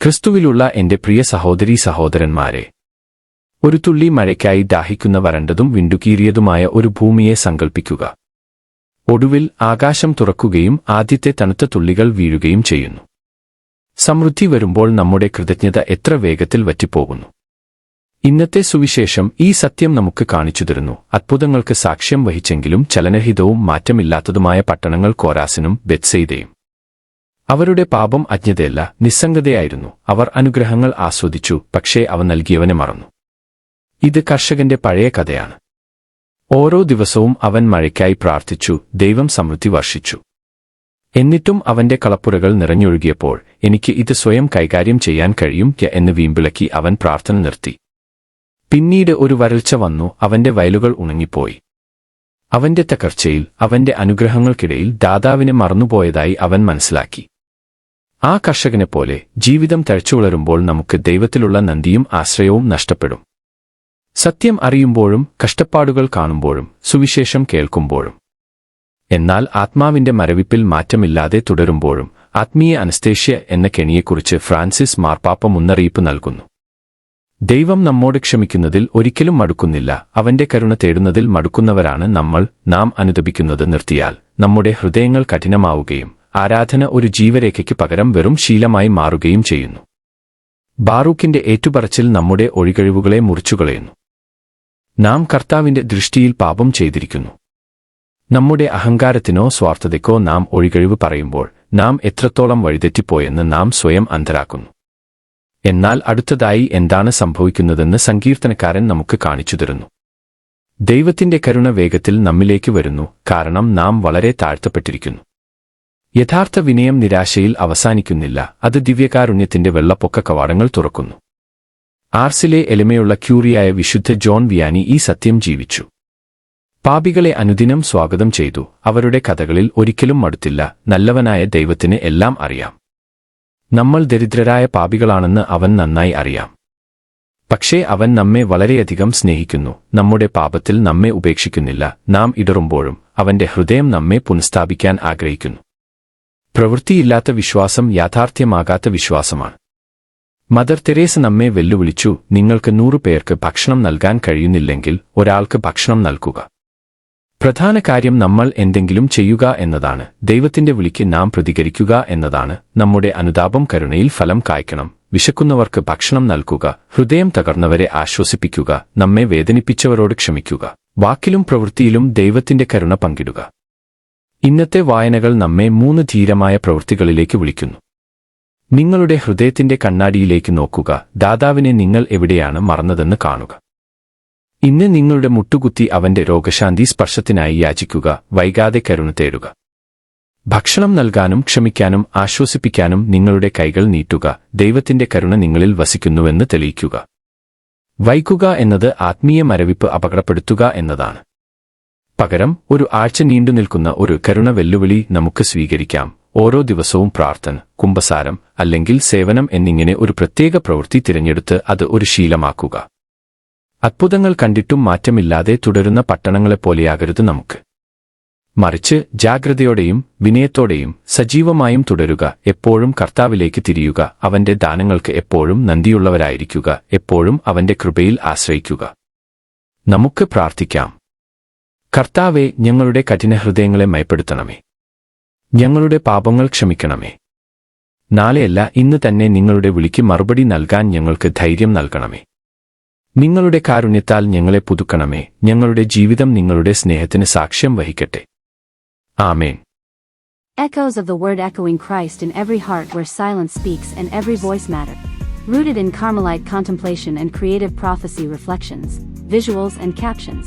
ക്രിസ്തുവിലുള്ള എന്റെ പ്രിയ സഹോദരീ സഹോദരന്മാരെ ഒരു തുള്ളി മഴയ്ക്കായി ദാഹിക്കുന്ന വരണ്ടതും വിണ്ടുകീറിയതുമായ ഒരു ഭൂമിയെ സങ്കൽപ്പിക്കുക. ഒടുവിൽ ആകാശം തുറക്കുകയും ആദ്യത്തെ തണുത്ത തുള്ളികൾ വീഴുകയും ചെയ്യുന്നു. സമൃദ്ധി വരുമ്പോൾ നമ്മുടെ കൃതജ്ഞത എത്ര വേഗത്തിൽ വറ്റിപ്പോകുന്നു. ഇന്നത്തെ സുവിശേഷം ഈ സത്യം നമുക്ക് കാണിച്ചു തരുന്നു. അത്ഭുതങ്ങൾക്ക് സാക്ഷ്യം വഹിച്ചെങ്കിലും ചലനഹിതവും മാറ്റമില്ലാത്തതുമായ പട്ടണങ്ങൾ കോരാസിനും ബെത്സെയ്തയും അവരുടെ പാപം അജ്ഞതയല്ല നിസ്സംഗതയായിരുന്നു. അവർ അനുഗ്രഹങ്ങൾ ആസ്വദിച്ചു പക്ഷേ അവ നൽകിയവനെ മറന്നു. ഇത് കർഷകന്റെ പഴയ കഥയാണ്. ഓരോ ദിവസവും അവൻ മഴയ്ക്കായി പ്രാർത്ഥിച്ചു ദൈവം സമൃദ്ധി വർഷിച്ചു. എന്നിട്ടും അവന്റെ കളപ്പുരകൾ നിറഞ്ഞൊഴുകിയപ്പോൾ എനിക്ക് ഇത് സ്വയം കൈകാര്യം ചെയ്യാൻ കഴിയും എന്ന് വീമ്പിളക്കി അവൻ പ്രാർത്ഥന നിർത്തി. പിന്നീട് ഒരു വരൾച്ച വന്നു അവന്റെ വയലുകൾ ഉണങ്ങിപ്പോയി. അവന്റെ തകർച്ചയിൽ അവന്റെ അനുഗ്രഹങ്ങൾക്കിടയിൽ ദാതാവിനെ മറന്നുപോയതായി അവൻ മനസ്സിലാക്കി. ആ കർഷകനെ പോലെ ജീവിതം തഴച്ചു വളരുമ്പോൾ നമുക്ക് ദൈവത്തിലുള്ള നന്ദിയും ആശ്രയവും നഷ്ടപ്പെടും. സത്യം അറിയുമ്പോഴും കഷ്ടപ്പാടുകൾ കാണുമ്പോഴും സുവിശേഷം കേൾക്കുമ്പോഴും. എന്നാൽ ആത്മാവിന്റെ മരവിപ്പിൽ മാറ്റമില്ലാതെ തുടരുമ്പോഴും ആത്മീയ അനസ്തേഷ്യ എന്ന കെണിയെക്കുറിച്ച് ഫ്രാൻസിസ് മാർപ്പാപ്പ മുന്നറിയിപ്പ് നൽകുന്നു. ദൈവം നമ്മോട് ക്ഷമിക്കുന്നതിൽ ഒരിക്കലും മടുക്കുന്നില്ല. അവന്റെ കരുണ തേടുന്നതിൽ മടുക്കുന്നവരാണ് നമ്മൾ. നാം അനുദപിക്കുന്നത് നിർത്തിയാൽ നമ്മുടെ ഹൃദയങ്ങൾ കഠിനമാവുകയും ആരാധന ഒരു ജീവരേഖയ്ക്ക് പകരം വെറും ശീലമായി മാറുകയും ചെയ്യുന്നു. ബാറൂക്കിന്റെ ഏറ്റുപറച്ചിൽ നമ്മുടെ ഒഴികഴിവുകളെ മുറിച്ചുകളയുന്നു. നാം കർത്താവിന്റെ ദൃഷ്ടിയിൽ പാപം ചെയ്തിരിക്കുന്നു. നമ്മുടെ അഹങ്കാരത്തിനോ സ്വാർത്ഥതയ്ക്കോ നാം ഒഴികഴിവ് പറയുമ്പോൾ നാം എത്രത്തോളം വഴിതെറ്റിപ്പോയെന്ന് നാം സ്വയം അന്ധരാക്കുന്നു എന്നാൽ അടുത്തതായി എന്താണ് സംഭവിക്കുന്നതെന്ന് സങ്കീർത്തനക്കാരൻ നമുക്ക് കാണിച്ചു തരുന്നു. ദൈവത്തിന്റെ കരുണ വേഗത്തിൽ നമ്മിലേക്ക് വരുന്നു കാരണം നാം വളരെ താഴ്ത്തപ്പെട്ടിരിക്കുന്നു. യഥാർത്ഥ വിനയം നിരാശയിൽ അവസാനിക്കുന്നില്ല. അത് ദിവ്യകാരുണ്യത്തിന്റെ വെള്ളപ്പൊക്ക കവാടങ്ങൾ തുറക്കുന്നു. ആർസിലെ എളിമയുള്ള ക്യൂറിയായ വിശുദ്ധ ജോൺ വിയാനി ഈ സത്യം ജീവിച്ചു. പാപികളെ അനുദിനം സ്വാഗതം ചെയ്തു. അവരുടെ കഥകളിൽ ഒരിക്കലും മടുത്തില്ല. നല്ലവനായ ദൈവത്തിന് എല്ലാം അറിയാം. നമ്മൾ ദരിദ്രരായ പാപികളാണെന്ന് അവൻ നന്നായി അറിയാം. പക്ഷേ അവൻ നമ്മെ വളരെയധികം സ്നേഹിക്കുന്നു. നമ്മുടെ പാപത്തിൽ നമ്മെ ഉപേക്ഷിക്കുന്നില്ല. നാം ഇടറുമ്പോഴും അവന്റെ ഹൃദയം നമ്മെ പുനഃസ്ഥാപിക്കാൻ ആഗ്രഹിക്കുന്നു. പ്രവൃത്തിയില്ലാത്ത വിശ്വാസം യാഥാർത്ഥ്യമാകാത്ത വിശ്വാസമാണ്. മദർ തെരേസ നമ്മെ വെല്ലുവിളിച്ചു നിങ്ങൾക്ക് നൂറു പേർക്ക് ഭക്ഷണം നൽകാൻ കഴിയുന്നില്ലെങ്കിൽ ഒരാൾക്ക് ഭക്ഷണം നൽകുക. പ്രധാന കാര്യം നമ്മൾ എന്തെങ്കിലും ചെയ്യുക എന്നതാണ് ദൈവത്തിന്റെ വിളിക്ക് നാം പ്രതികരിക്കുക എന്നതാണ് നമ്മുടെ അനുതാപം കരുണയിൽ ഫലം കായ്ക്കണം വിശക്കുന്നവർക്ക് ഭക്ഷണം നൽകുക ഹൃദയം തകർന്നവരെ ആശ്വസിപ്പിക്കുക നമ്മെ വേദനിപ്പിച്ചവരോട് ക്ഷമിക്കുക വാക്കിലും പ്രവൃത്തിയിലും ദൈവത്തിന്റെ കരുണ പങ്കിടുക. ഇന്നത്തെ വായനകൾ നമ്മെ മൂന്ന് ധീരമായ പ്രവൃത്തികളിലേക്ക് വിളിക്കുന്നു. നിങ്ങളുടെ ഹൃദയത്തിന്റെ കണ്ണാടിയിലേക്ക് നോക്കുക. ദാതാവിനെ നിങ്ങൾ എവിടെയാണ് മറന്നതെന്ന് കാണുക. ഇന്ന് നിങ്ങളുടെ മുട്ടുകുത്തി അവന്റെ രോഗശാന്തി സ്പർശത്തിനായി യാചിക്കുക. വൈകാതെ കരുണ തേടുക. ഭക്ഷണം നൽകാനും ക്ഷമിക്കാനും ആശ്വസിപ്പിക്കാനും നിങ്ങളുടെ കൈകൾ നീട്ടുക. ദൈവത്തിന്റെ കരുണ നിങ്ങളിൽ വസിക്കുന്നുവെന്ന് തെളിയിക്കുക. വൈകുക എന്നത് ആത്മീയ മരവിപ്പ് അപകടപ്പെടുത്തുക എന്നതാണ്. പകരം ഒരു ആഴ്ച നീണ്ടുനിൽക്കുന്ന ഒരു കരുണ വെല്ലുവിളി നമുക്ക് സ്വീകരിക്കാം. ഓരോ ദിവസവും പ്രാർത്ഥന കുംഭസാരം അല്ലെങ്കിൽ സേവനം എന്നിങ്ങനെ ഒരു പ്രത്യേക പ്രവൃത്തി തിരഞ്ഞെടുത്ത് അത് ഒരു ശീലമാക്കുക. അത്ഭുതങ്ങൾ കണ്ടിട്ടും മാറ്റമില്ലാതെ തുടരുന്ന പട്ടണങ്ങളെപ്പോലെയാകരുത് നമുക്ക്. മറിച്ച് ജാഗ്രതയോടെയും വിനയത്തോടെയും സജീവമായും തുടരുക എപ്പോഴും കർത്താവിലേക്ക് തിരിയുക അവന്റെ ദാനങ്ങൾക്ക് എപ്പോഴും നന്ദിയുള്ളവരായിരിക്കുക എപ്പോഴും അവന്റെ കൃപയിൽ ആശ്രയിക്കുക. നമുക്ക് പ്രാർത്ഥിക്കാം. കർത്താവെ ഞങ്ങളുടെ കഠിനഹൃദയങ്ങളെ മയപ്പെടുത്തണമേ ഞങ്ങളുടെ പാപങ്ങൾ ക്ഷമിക്കണമേ നാളെയല്ല ഇന്ന് തന്നെ നിങ്ങളുടെ വിളിക്ക് മറുപടി നൽകാൻ ഞങ്ങൾക്ക് ധൈര്യം നൽകണമേ നിങ്ങളുടെ കാരുണ്യത്താൽ ഞങ്ങളെ പുതുക്കണമേ ഞങ്ങളുടെ ജീവിതം നിങ്ങളുടെ സ്നേഹത്തിന് സാക്ഷ്യം വഹിക്കട്ടെ ആമേൻ Echoes of the word echoing Christ in every heart where silence speaks and every voice matter. Rooted in Carmelite contemplation and creative prophecy reflections, visuals and captions.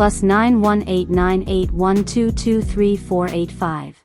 plus 918981223485.